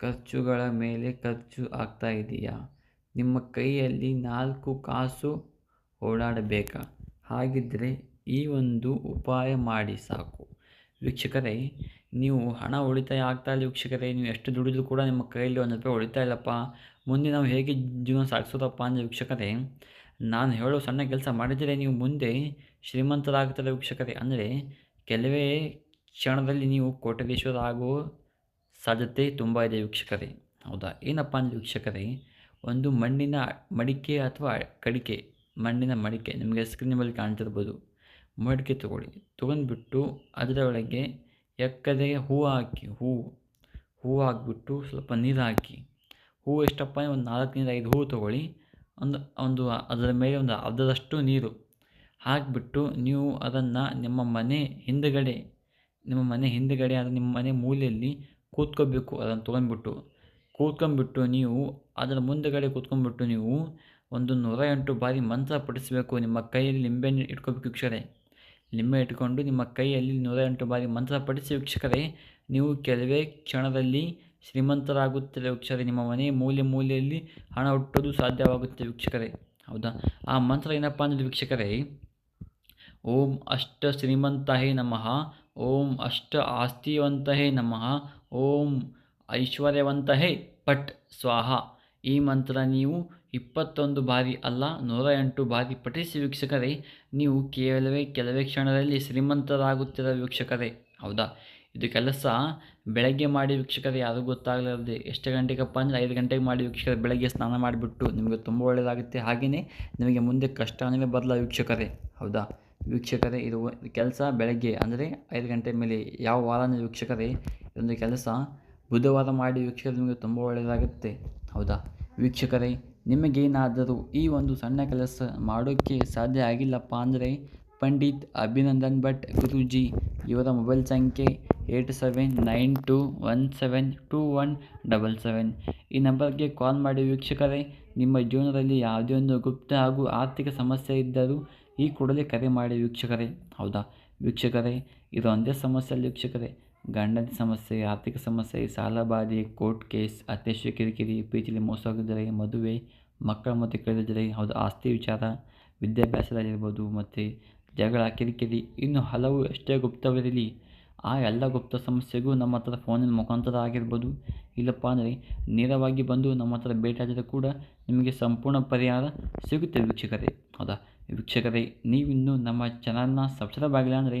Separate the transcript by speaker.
Speaker 1: ಖರ್ಚುಗಳ ಮೇಲೆ ಖರ್ಚು ಆಗ್ತಾ ಇದೆಯಾ? ನಿಮ್ಮ ಕೈಯಲ್ಲಿ ನಾಲ್ಕು ಕಾಸು ಓಡಾಡಬೇಕಾ? ಹಾಗಿದ್ದರೆ ಈ ಒಂದು ಉಪಾಯ ಮಾಡಿ ಸಾಕು. ವೀಕ್ಷಕರೇ, ನೀವು ಹಣ ಉಳಿತಾಯ ಆಗ್ತಾ ಇಲ್ಲ ವೀಕ್ಷಕರೇ, ನೀವು ಎಷ್ಟು ದುಡಿದ್ರು ಕೂಡ ನಿಮ್ಮ ಕೈಯಲ್ಲಿ ಒಂದು ರೂಪಾಯಿ ಉಳಿತಾ ಇಲ್ಲಪ್ಪ. ಮುಂದೆ ನಾವು ಹೇಗೆ ಜೀವನ ಸಾಗಿಸೋದಪ್ಪ ಅಂದರೆ ವೀಕ್ಷಕರೇ, ನಾನು ಹೇಳೋ ಸಣ್ಣ ಕೆಲಸ ಮಾಡಿದರೆ ನೀವು ಮುಂದೆ ಶ್ರೀಮಂತರಾಗ್ತಾರೆ ವೀಕ್ಷಕರೇ. ಅಂದರೆ ಕೆಲವೇ ಕ್ಷಣದಲ್ಲಿ ನೀವು ಕೋಟ್ಯಾಧೀಶ್ವರ ಆಗೋ ಸಾಧ್ಯತೆ ತುಂಬ ಇದೆ ವೀಕ್ಷಕರೇ. ಹೌದಾ? ಏನಪ್ಪ ಅಂದರೆ ವೀಕ್ಷಕರೇ, ಒಂದು ಮಣ್ಣಿನ ಮಡಿಕೆ ಅಥವಾ ಕಡಿಕೆ, ಮಣ್ಣಿನ ಮಡಿಕೆ ನಿಮಗೆ ಸ್ಕ್ರೀನ್ ಮೇಲೆ ಕಾಣ್ತಿರ್ಬೋದು. ಮಡಿಕೆ ತೊಗೊಳ್ಳಿ. ತೊಗೊಂಡ್ಬಿಟ್ಟು ಅದರ ಒಳಗೆ ಎಕ್ಕದೆ ಹೂವು ಹಾಕಿ ಹೂವು ಹೂವು ಹಾಕಿಬಿಟ್ಟು ಸ್ವಲ್ಪ ನೀರು ಹಾಕಿ. ಹೂವು ಎಷ್ಟಪ್ಪ ಒಂದು ನಾಲ್ಕರಿಂದ ಐದು ಹೂವು ತೊಗೊಳ್ಳಿ. ಒಂದು ಒಂದು ಅದರ ಮೇಲೆ ಒಂದು ಅರ್ಧದಷ್ಟು ನೀರು ಹಾಕಿಬಿಟ್ಟು ನೀವು ಅದನ್ನು ನಿಮ್ಮ ಮನೆ ಹಿಂದುಗಡೆ, ನಿಮ್ಮ ಮನೆ ಹಿಂದುಗಡೆ ಅದು ನಿಮ್ಮ ಮನೆ ಮೂಲೆಯಲ್ಲಿ ಕೂತ್ಕೋಬೇಕು, ಅದನ್ನು ತೊಗೊಂಡ್ಬಿಟ್ಟು. ಕೂತ್ಕೊಂಡ್ಬಿಟ್ಟು ನೀವು ಅದರ ಮುಂದುಗಡೆ ಕೂತ್ಕೊಂಡ್ಬಿಟ್ಟು ನೀವು ಒಂದು ನೂರ ಎಂಟು ಬಾರಿ ಮಂತ್ರ ಪಠಿಸಬೇಕು. ನಿಮ್ಮ ಕೈಯಲ್ಲಿ ಲಿಂಬೆಹಣ್ಣು ಇಟ್ಕೋಬೇಕು ವೀಕ್ಷಕರೇ. ಲಿಂಬೆ ಇಟ್ಕೊಂಡು ನಿಮ್ಮ ಕೈಯಲ್ಲಿ ನೂರ ಎಂಟು ಬಾರಿ ಮಂತ್ರ ಪಠಿಸಿ ವೀಕ್ಷಕರೇ, ನೀವು ಕೆಲವೇ ಕ್ಷಣದಲ್ಲಿ ಶ್ರೀಮಂತರಾಗುತ್ತದೆ ವೀಕ್ಷಕರೇ. ನಿಮ್ಮ ಮನೆ ಮೂಲೆ ಮೂಲೆಯಲ್ಲಿ ಹಣ ಹುಟ್ಟೋದು ಸಾಧ್ಯವಾಗುತ್ತೆ ವೀಕ್ಷಕರೇ. ಹೌದಾ? ಆ ಮಂತ್ರ ಏನಪ್ಪ ಅಂದರೆ ವೀಕ್ಷಕರೇ, ಓಂ ಅಷ್ಟ ಶ್ರೀಮಂತಹೇ ನಮಃ, ಓಂ ಅಷ್ಟ ಆಸ್ತಿವಂತಹೇ ನಮಃ ಓಂ ಐಶ್ವರ್ಯವಂತಹೇ ಪಟ್ ಸ್ವಾಹ. ಈ ಮಂತ್ರ ನೀವು ಇಪ್ಪತ್ತೊಂದು ಬಾರಿ ಅಲ್ಲ, ನೂರ ಎಂಟು ಬಾರಿ ಪಠಿಸಿ ವೀಕ್ಷಕರೇ. ನೀವು ಕೇವಲವೇ ಕೆಲವೇ ಕ್ಷಣದಲ್ಲಿ ಶ್ರೀಮಂತರಾಗುತ್ತಿರೋ ವೀಕ್ಷಕರೇ. ಹೌದಾ? ಇದು ಕೆಲಸ ಬೆಳಗ್ಗೆ ಮಾಡಿ ವೀಕ್ಷಕರೇ, ಯಾರಿಗೂ ಗೊತ್ತಾಗಲಾರದೆ ಎಷ್ಟು ಗಂಟೆಗಪ್ಪ ಅಂದರೆ ಐದು ಗಂಟೆಗೆ ಮಾಡಿ ವೀಕ್ಷಕರು ಬೆಳಗ್ಗೆ ಸ್ನಾನ ಮಾಡಿಬಿಟ್ಟು ನಿಮಗೆ ತುಂಬ ಒಳ್ಳೆಯದಾಗುತ್ತೆ. ಹಾಗೆಯೇ ನಿಮಗೆ ಮುಂದೆ ಕಷ್ಟ ಅಂದರೆ ಬರಲ್ಲ ವೀಕ್ಷಕರೇ. ಹೌದಾ? ವೀಕ್ಷಕರೇ, ಇದು ಕೆಲಸ ಬೆಳಗ್ಗೆ ಅಂದರೆ ಐದು ಗಂಟೆ ಮೇಲೆ ಯಾವ ವಾರನೇ ವೀಕ್ಷಕರೇ ಇದೊಂದು ಕೆಲಸ ಬುಧವಾರ ಮಾಡಿ ವೀಕ್ಷಕರು ನಿಮಗೆ ತುಂಬ ಒಳ್ಳೆಯದಾಗುತ್ತೆ. ಹೌದಾ? ವೀಕ್ಷಕರೇ, ನಿಮಗೇನಾದರೂ ಈ ಒಂದು ಸಣ್ಣ ಕೆಲಸ ಮಾಡೋಕ್ಕೆ ಸಾಧ್ಯ ಆಗಿಲ್ಲಪ್ಪ ಅಂದರೆ ಪಂಡಿತ್ ಅಭಿನಂದನ್ ಭಟ್ ಗುರೂಜಿ ಇವರ ಮೊಬೈಲ್ ಸಂಖ್ಯೆ eight seven nine two one seven two one double seven. ಈ ನಂಬರ್ಗೆ ಕಾಲ್ ಮಾಡಿ ವೀಕ್ಷಕರೇ, ನಿಮ್ಮ ಜೀವನದಲ್ಲಿ ಯಾವುದೇ ಒಂದು ಗುಪ್ತ ಹಾಗೂ ಆರ್ಥಿಕ ಸಮಸ್ಯೆ ಇದ್ದರೂ ಈ ಕೂಡಲೇ ಕರೆ ಮಾಡಿ ವೀಕ್ಷಕರೇ. ಹೌದಾ? ವೀಕ್ಷಕರೇ, ಇದು ಒಂದೇ ಸಮಸ್ಯೆ ವೀಕ್ಷಕರೇ. ಗಂಡನ ಸಮಸ್ಯೆ, ಆರ್ಥಿಕ ಸಮಸ್ಯೆ ಸಾಲಬಾಧೆ ಕೋರ್ಟ್ ಕೇಸ್ ಅತ್ಯಶ ಕಿರಿಕಿರಿ ಪೀಚಿಲಿ ಮೋಸ ಆಗಿದ್ದರೆ ಮದುವೆ, ಮಕ್ಕಳ ಮತ್ತೆ ಕೇಳಿದರೆ ಹೌದು, ಆಸ್ತಿ ವಿಚಾರ, ವಿದ್ಯಾಭ್ಯಾಸದಲ್ಲಿರ್ಬೋದು ಮತ್ತು ಜಗಳ, ಕಿರಿಕಿರಿ, ಇನ್ನು ಹಲವು ಎಷ್ಟೇ ಗುಪ್ತವಿರಲಿ ಆ ಎಲ್ಲ ಗುಪ್ತ ಸಮಸ್ಯೆಗೂ ನಮ್ಮ ಹತ್ರ ಫೋನಿನ ಮುಖಾಂತರ ಆಗಿರ್ಬೋದು. ಇಲ್ಲಪ್ಪ ಅಂದರೆ ನೇರವಾಗಿ ಬಂದು ನಮ್ಮ ಹತ್ರ ಭೇಟಿಯಾದರೆ ಕೂಡ ನಿಮಗೆ ಸಂಪೂರ್ಣ ಪರಿಹಾರ ಸಿಗುತ್ತೆ ವೀಕ್ಷಕರೇ. ಹೌದಾ? ವೀಕ್ಷಕರೇ, ನೀವಿನ್ನೂ ನಮ್ಮ ಚಾನಲ್ನ ಸಬ್ಸ್ಕ್ರೈಬ್ ಆಗಿಲ್ಲ ಅಂದರೆ